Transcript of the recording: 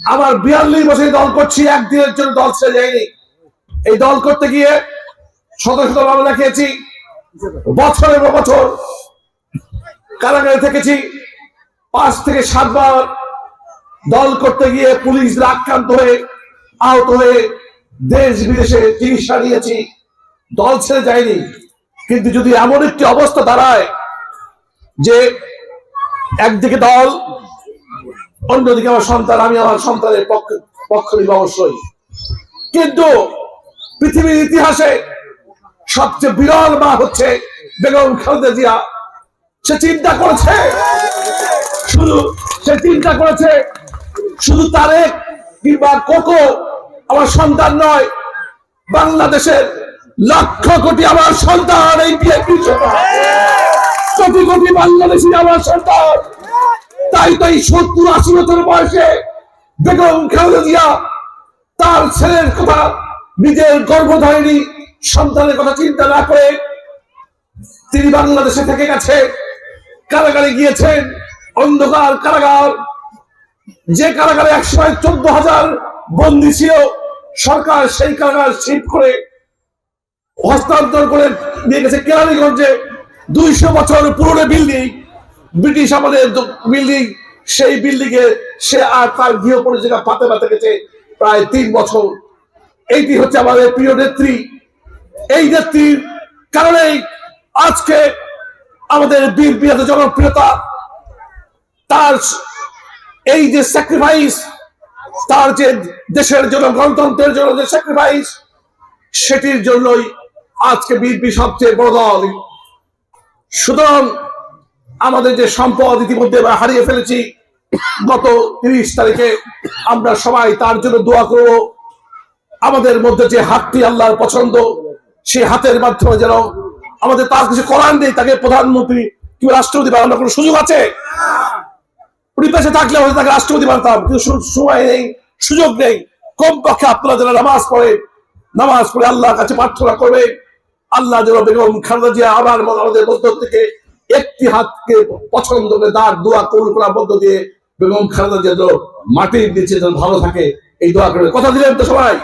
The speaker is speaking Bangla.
আমার বিয়াল্লিশ বছর দল করছি, একদিনের জন্য দল ছেড়ে যায়নি। এই দল করতে গিয়ে শত শত মামলা খেয়েছি, বছরের বছর কারাগারে থেকেছি, পাঁচ থেকে সাতবার দল করতে গিয়ে পুলিশ আক্রান্ত হয়ে, আহত হয়ে দেশ বিদেশে চিকিৎসা নিয়েছি। দল ছেড়ে যায়নি। কিন্তু যদি এমন একটি অবস্থা দাঁড়ায় যে একদিকে দল অন্যদিকে আমার সন্তান, আমি আমার সন্তানের পক্ষ পক্ষ নিব অবশ্যই। কিন্তু পৃথিবীর ইতিহাসে সবচেয়ে বিরল মা হচ্ছে বেগম খালেদা জিয়া। সে চিন্তা করেছে, শুধু সে চিন্তা করেছে, শুধু তারেক কিংবা কোকো আমার সন্তান নয়, বাংলাদেশের লক্ষ কোটি আমার সন্তান, এই বিএনপি কোটি কোটি বাংলাদেশি আমার সন্তান। তাই তো এই সত্তর আশি বছর বয়সে বেগম খালেদা জিয়া তার ছেলের কথা, নিজের গর্ভধারিণী সন্তানের কথা চিন্তা না করে তিনি বাংলাদেশে থেকে গেছে, কারাগারে গিয়েছেন, অন্ধকার কারাগার, যে কারাগারে একসময় চোদ্দ হাজার বন্দী ছিল, সরকার সেই কারাগার শিফট করে হস্তান্তর করে নিয়ে গেছে কেরানীগঞ্জে। দুইশো বছর পুরনো বিল্ডিং ব্রিটিশ আমাদের বিল্ডিং সেই বিল্ডিং এ সে আর তার গৃহ পরিচালনা পাতে গেছে প্রায় তিন বছর। এইটি হচ্ছে আমাদের প্রিয় নেত্রী। এই নেত্রীর কারণেই আজকে আমাদের বীর বিরাট জনপ্রিয়তা, তার এই যে স্যাক্রিফাইস তার যে দেশের জন্য, গণতন্ত্রের জন্য যে স্যাক্রিফাইস সেটির জন্যই আজকে বিএনপি সবচেয়ে বড় দল। সুতরাং আমাদের যে সম্পদ ইতিমধ্যে হারিয়ে ফেলেছি, গত তিরিশ তারিখে আমরা সবাই তার জন্য দোয়া করব। আমাদের মধ্যে যে হাতটি আল্লাহর পছন্দ, সেই হাতের মাধ্যমে যেন আমাদের তার কিছু করার নেই, তাকে প্রধানমন্ত্রী কিংবা রাষ্ট্রপতি বানানোর কোনো সুযোগ আছে? বেঁচে থাকলে হয়তো তাকে রাষ্ট্রপতি বানাতাম, কিন্তু সু- সময় নেই, সুযোগ নেই। কমপক্ষে আপনারা যারা নামাজ পড়ে নামাজ পড়ে আল্লাহর কাছে প্রার্থনা করবে আল্লাহ যেন বেগম খালেদা জিয়া আবার আমাদের মধ্য থেকে একটি হাতকে পছন্দ করে তার দোয়া কবুল করার মধ্য দিয়ে বেগম খালেদা যেন মাটির নিচে যেন ভালো থাকে, এই দোয়া করে কথা দিলেন তো সবাই?